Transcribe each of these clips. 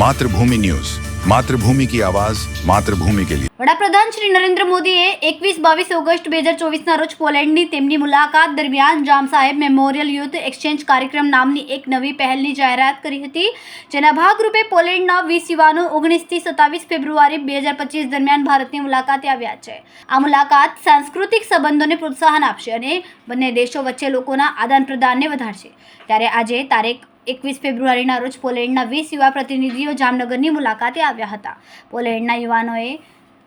Mathrubhumi news. Mathrubhumi કી આવાજ, માતૃભૂમિ કે લિયે વડાપ્રધાન શ્રી નરેન્દ્ર મોદીએ એકવીસ બાવીસ ઓગસ્ટ બે હજાર ચોવીસના રોજ પોલેન્ડની તેમની મુલાકાત દરમિયાન જામ સાહેબ મેમોરિયલ યુથ એક્સચેન્જ કાર્યક્રમ નામની એક નવી પહેલની જાહેરાત કરી હતી. જેના ભાગરૂપે પોલેન્ડના વીસ યુવાનો ઓગણીસથી સત્તાવીસ ફેબ્રુઆરી બે હજાર પચીસ દરમિયાન ભારતની મુલાકાતે આવ્યા છે. આ મુલાકાત સાંસ્કૃતિક સંબંધોને પ્રોત્સાહન આપશે અને બંને દેશો વચ્ચે લોકોના આદાન પ્રદાનને વધારશે. ત્યારે આજે તારીખ એકવીસ ફેબ્રુઆરીના રોજ પોલેન્ડના વીસ યુવા પ્રતિનિધિઓ જામનગરની મુલાકાતે આવ્યા હતા. પોલેન્ડના યુવાનોએ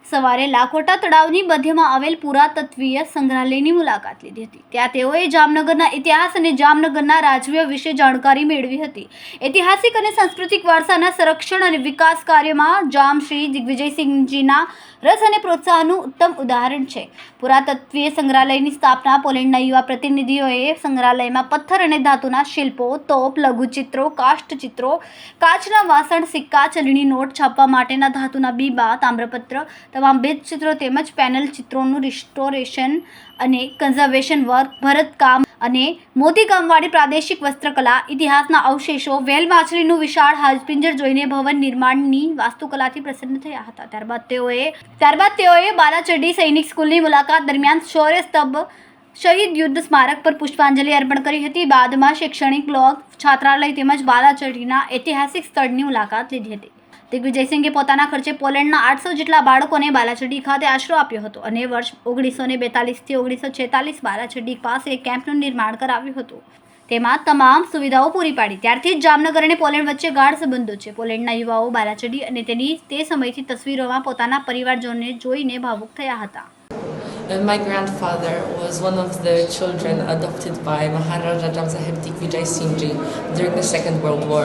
સવારે લાખોટા તળાવની મધ્યમાં આવેલ પુરાતત્વીય સંગ્રહાલયની મુલાકાત લીધી હતી. ત્યાં તેઓએ જામનગરના ઇતિહાસ અને જામનગરના રાજવીય વિશે જાણકારી મેળવી હતી. ઐતિહાસિક અને સાંસ્કૃતિક વારસાના સંરક્ષણ અને વિકાસ કાર્યમાં જામશ્રી દિગ્વિજયસિંહજીના રસ અને પ્રોત્સાહનનું ઉત્તમ ઉદાહરણ છે. પુરાતત્વીય સંગ્રહાલયની સ્થાપના પોલેન્ડના યુવા પ્રતિનિધિઓએ સંગ્રહાલયમાં પથ્થર અને ધાતુના શિલ્પો, તોપ, લઘુચિત્રો કાષ્ઠચિત્રો કાચના વાસણ, સિક્કા, ચલણી નોટ છાપવા માટેના ધાતુના બીબા, તામ્રપત્ર, તમામ ભેદચિત્રો તેમજ પેનલ ચિત્રોનું રિસ્ટોરેશન અને કન્ઝર્વેશન વર્ક ભરતકામ અને મોતીકામવાળી પ્રાદેશિક વસ્ત્રકલા ઇતિહાસના અવશેષો વેલ માછલીનું વિશાળ હાજપિંજર જોઈને ભવન નિર્માણની વાસ્તુકલાથી પ્રસન્ન થયા હતા. ત્યારબાદ તેઓએ ત્યારબાદ તેઓએ બાલાચડી સૈનિક સ્કૂલની મુલાકાત દરમિયાન શૌર્ય સ્તંભ, શહીદ યુદ્ધ સ્મારક પર પુષ્પાંજલિ અર્પણ કરી હતી. બાદમાં શૈક્ષણિક બ્લોક છાત્રાલય તેમજ બાલાચડીના ઐતિહાસિક સ્થળની મુલાકાત લીધી હતી. દિગ્વિજયસિંહે પોતાના ખર્ચે પોલેન્ડના આઠસો જેટલા બાળકોને બાલાચડી ખાતે આશરો આપ્યો હતો અને વર્ષ ઓગણીસો ને બેતાલીસથી ઓગણીસો છેતાલીસ બાલાચડી પાસે કેમ્પનું નિર્માણ કરાવ્યું હતું તેમાં તમામ સુવિધાઓ પૂરી પાડી ત્યારથી જ જામનગર અને પોલેન્ડ વચ્ચે ગાઢ સંબંધો છે પોલેન્ડના યુવાઓ બાલાચડી અને તેની તે સમયથી તસવીરોમાં પોતાના પરિવારજનોને જોઈને ભાવુક થયા હતા Uh, my grandfather was one of the children adopted by Maharaja Jamsaheb Digvijay Singh during the Second World War.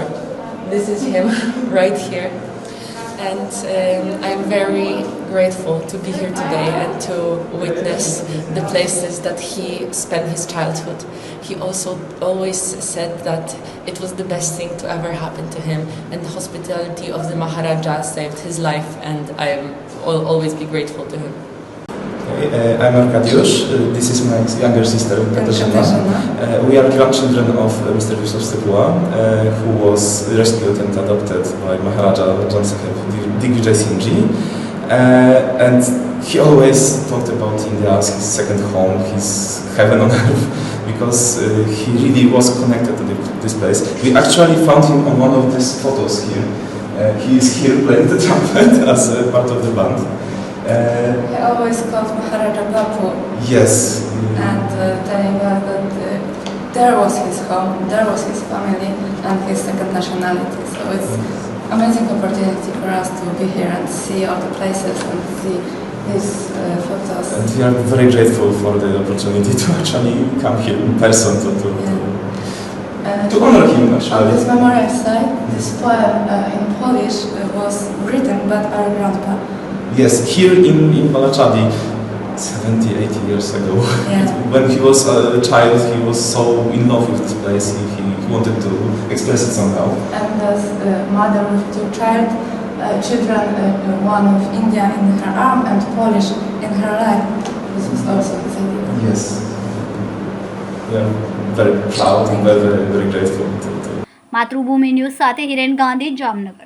This is him right here. And um, I'm very grateful to be here today and to witness the places that he spent his childhood. He also always said that it was the best thing to ever happen to him, and the hospitality of the Maharaja saved his life, and I will always be grateful to him. Uh, I'm Arkadiusz. Uh, this is my younger sister, Katarzyna. Uh, we are grandchildren of Mr. Yusuf Stepua, uh, who was rescued and adopted by Maharaja Jamsakhev Digvijay Singh Ji. Uh, and he always talked about India as his second home, his heaven on earth, because uh, he really was connected to this place. We actually found him on one of these photos here. Uh, he is here playing the trumpet as a part of the band. Uh, He always called Maharaja Bapu yes, and uh, telling us that uh, there was his home, there was his family and his second nationality. So it's amazing opportunity for us to be here and see all the places and see his uh, photos. And we are very grateful for the opportunity to actually come here in person to, to, to, Uh, to honor him on actually. this memorial site, this poem uh, in Polish uh, was written by our grandpa. Yes, here in, in Balachadi, 70, 80 years ago, Yeah. when he was a child, he was so in love with this place, he, he wanted to express it somehow. and as a mother with two child, uh, children, uh, one of India in her arm and Polish in her leg. This was also his idea. Yes. We are very proud and very, very, very grateful to, to Mathrubhumi news સાથે હિરેન ગાંધી જામનગર